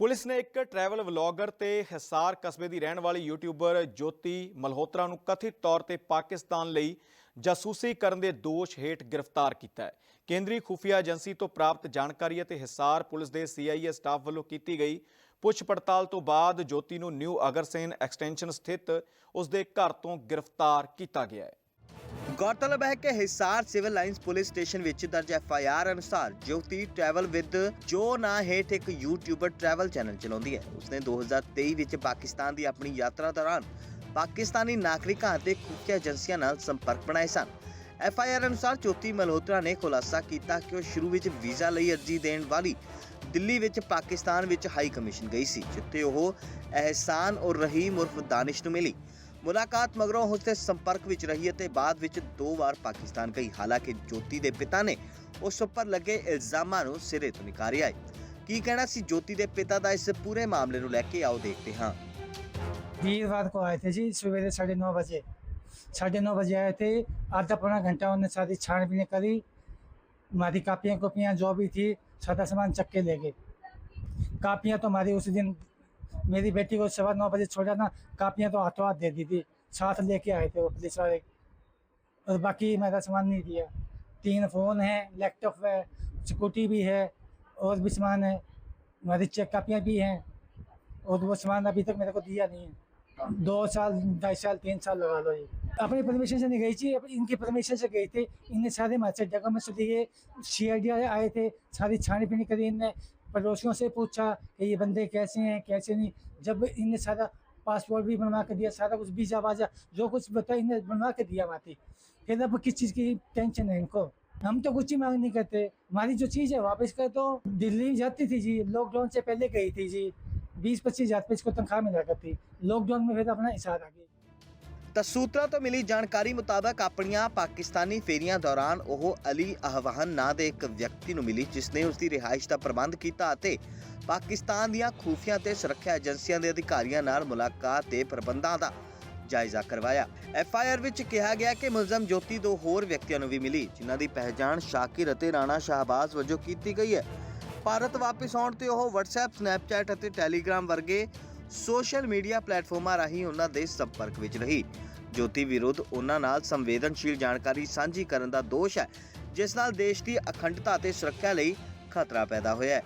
Police ਨੇ ਇੱਕ travel vlogger ਤੇ ਹਿਸਾਰ ਕਸਬੇ ਦੀ ਰਹਿਣ ਵਾਲੀ ਯੂਟਿਊਬਰ ਜੋਤੀ ਮਲਹੋਤਰਾ ਨੂੰ ਕਥਿਤ ਤੌਰ ਤੇ ਪਾਕਿਸਤਾਨ ਲਈ ਜਾਸੂਸੀ ਕਰਨ ਦੇ ਦੋਸ਼ ਹੇਠ ਗ੍ਰਿਫਤਾਰ ਕੀਤਾ ਹੈ। ਕੇਂਦਰੀ ਖੁਫੀਆ ਏਜੰਸੀ ਤੋਂ ਪ੍ਰਾਪਤ ਜਾਣਕਾਰੀ ਅਤੇ ਹਿਸਾਰ ਪੁਲਿਸ ਦੇ ਸੀਆਈਏ ਸਟਾਫ ਵੱਲੋਂ ਕੀਤੀ ਗਈ ਪੁੱਛ ਪੜਤਾਲ ਤੋਂ ਬਾਅਦ ਜੋਤੀ ਨੂੰ ਨਿਊ ਅਗਰਸੇਨ ਐਕਸਟੈਂਸ਼ਨ ਸਥਿਤ ਉਸ ਦੇ ਘਰ ਤੋਂ ਗ੍ਰਿਫਤਾਰ ਕੀਤਾ ਗਿਆ ਹੈ। ਗੌਰਤਲਬ ਹੈ ਕਿ Hisar civil lines police station ਵਿੱਚ ਦਰਜ ਐਫ ਆਈ ਆਰ ਅਨੁਸਾਰ ਜੋਤੀ ਟਰੈਵਲ ਵਿਦ ਜੋ ਨਾਂ ਹੇਠ ਇੱਕ ਯੂਟਿਊਬਰ ਟਰੈਵਲ ਚੈਨਲ ਚਲਾਉਂਦੀ ਹੈ। ਉਸਨੇ 2023 ਵਿੱਚ ਪਾਕਿਸਤਾਨ ਦੀ ਆਪਣੀ ਯਾਤਰਾ ਦੌਰਾਨ ਪਾਕਿਸਤਾਨੀ ਨਾਗਰਿਕਾਂ ਅਤੇ ਖੁਫੀਆ ਏਜੰਸੀਆਂ ਨਾਲ ਸੰਪਰਕ ਬਣਾਏ ਸਨ। ਐਫ ਆਈ ਆਰ ਅਨੁਸਾਰ ਜੋਤੀ ਮਲਹੋਤਰਾ ਨੇ ਖੁਲਾਸਾ ਕੀਤਾ ਕਿ ਉਹ ਸ਼ੁਰੂ ਵਿੱਚ ਵੀਜ਼ਾ ਲਈ ਅਰਜ਼ੀ ਦੇਣ ਵਾਲੀ ਦਿੱਲੀ ਵਿੱਚ ਪਾਕਿਸਤਾਨ ਵਿੱਚ ਹਾਈ ਕਮਿਸ਼ਨ ਗਈ ਸੀ, ਜਿੱਥੇ ਉਹ ਅਹਿਸਾਨ ਔਰ ਰਹੀਮ ਉਰਫ ਦਾਨਿਸ਼ ਨੂੰ ਮਿਲੀ। ਮੁਲਾਕਾਤ ਮਗਰੋਂ ਉਸ ਦੇ ਸੰਪਰਕ ਵਿੱਚ ਰਹੀ ਅਤੇ ਬਾਅਦ ਵਿੱਚ ਦੋ ਵਾਰ ਪਾਕਿਸਤਾਨ ਗਈ ਹਾਲਾਂਕਿ ਜੋਤੀ ਦੇ ਪਿਤਾ ਨੇ ਉਸ ਉੱਪਰ ਲੱਗੇ ਇਲਜ਼ਾਮਾਂ ਨੂੰ ਸਿਰੇ ਤੋਂ ਨਕਾਰਿਆ ਹੈ ਕੀ ਕਹਿਣਾ ਸੀ ਜੋਤੀ ਦੇ ਪਿਤਾ ਦਾ ਇਸ ਪੂਰੇ ਮਾਮਲੇ ਨੂੰ ਲੈ ਕੇ ਆਓ ਦੇਖਦੇ ਹਾਂ वीरवार को आए थे जी सवेरे साढ़े नौ बजे साढ़े नौ बजे आए थे आधा पौना घंटा उन्होंने सारी छानबीन करी हमारी कापियाँ कुपियाँ जो भी थी सादा सामान चक के ले गए कापियाँ तो हमारी उस दिन मेरी बेटी को सवा नौ बजे छोड़ा ना कापियाँ तो हाथों हाथ दे दी थी। साथ लेके आए थे वो पुलिस वाले। और बाकी मेरा सामान नहीं दिया। तीन फ़ोन है, लैपटॉप है, स्कूटी भी है, और भी सामान है। हमारी चेक कापियाँ भी हैं, और वो सामान अभी तक मेरे को दिया नहीं है। दो साल, ढाई साल, तीन साल लगा लो ये। अपनी परमिशन से नहीं गई थी इनकी परमिशन से गई थी। इनने सारे हमारे डॉक्यूमेंट से दिए सी आई डी आए थे, सारी छानी करी इनने। पड़ोसियों से पूछा कि ये बंदे कैसे हैं, कैसे नहीं। जब इनने सारा पासपोर्ट भी बनवा के दिया, सारा कुछ वीज़ा वाजा, जो कुछ बताया इन्हें बनवा के दिया माती फिर अब किस चीज़ की टेंशन है इनको? हम तो कुछ ही मांग नहीं करते। हमारी जो चीज़ है, वापस कर तो दिल्ली जाती थी जी लॉकडाउन से पहले गई थी जी। बीस पच्चीस हज़ार रुपये इसको तनख्वाह मिला करती। लॉकडाउन में फिर अपना इशार आ ਤਾਂ ਸੂਤਰਾਂ ਤੋਂ ਮਿਲੀ ਜਾਣਕਾਰੀ ਮੁਤਾਬਕ ਆਪਣੀਆਂ ਪਾਕਿਸਤਾਨੀ ਫੇਰੀਆਂ ਦੌਰਾਨ ਉਹ ਅਲੀ ਅਹਵਾਨ ਨਾਂ ਦੇ ਇੱਕ ਵਿਅਕਤੀ ਨੂੰ ਮਿਲੀ ਜਿਸ ਨੇ ਉਸ ਦੀ ਰਿਹਾਇਸ਼ ਦਾ ਪ੍ਰਬੰਧ ਕੀਤਾ ਅਤੇ ਪਾਕਿਸਤਾਨ ਦੀਆਂ ਖੂਫੀਆ ਤੇ ਸੁਰੱਖਿਆ ਏਜੰਸੀਆਂ ਦੇ ਅਧਿਕਾਰੀਆਂ ਨਾਲ ਮੁਲਾਕਾਤ ਤੇ ਪ੍ਰਬੰਧਾਂ ਦਾ ਜਾਇਜ਼ਾ ਕਰਵਾਇਆ। ਐਫ ਆਈ ਆਰ ਵਿੱਚ ਕਿਹਾ ਗਿਆ ਕਿ ਮੁਲਜ਼ਮ ਜੋਤੀ ਦੋ ਹੋਰ ਵਿਅਕਤੀਆਂ ਨੂੰ ਵੀ ਮਿਲੀ ਜਿਨ੍ਹਾਂ ਦੀ ਪਹਿਚਾਣ ਸ਼ਾਕਿਰ ਅਤੇ ਰਾਣਾ ਸ਼ਾਹਬਾਜ਼ ਵਜੋਂ ਕੀਤੀ ਗਈ ਹੈ। ਭਾਰਤ ਵਾਪਸ ਆਉਣ ਤੇ ਉਹ WhatsApp, Snapchat ਅਤੇ Telegram ਵਰਗੇ ਸੋਸ਼ਲ ਮੀਡੀਆ ਪਲੇਟਫਾਰਮਾਂ ਰਾਹੀਂ ਉਹਨਾਂ ਦੇ ਸੰਪਰਕ ਵਿੱਚ ਰਹੀ। ਜੋਤੀ ਵਿਰੁੱਧ ਉਹਨਾਂ ਨਾਲ ਸੰਵੇਦਨਸ਼ੀਲ ਜਾਣਕਾਰੀ ਸਾਂਝੀ ਕਰਨ ਦਾ ਦੋਸ਼ ਹੈ, ਜਿਸ ਨਾਲ ਦੇਸ਼ ਦੀ ਅਖੰਡਤਾ ਅਤੇ ਸੁਰੱਖਿਆ ਲਈ ਖਤਰਾ ਪੈਦਾ ਹੋਇਆ ਹੈ।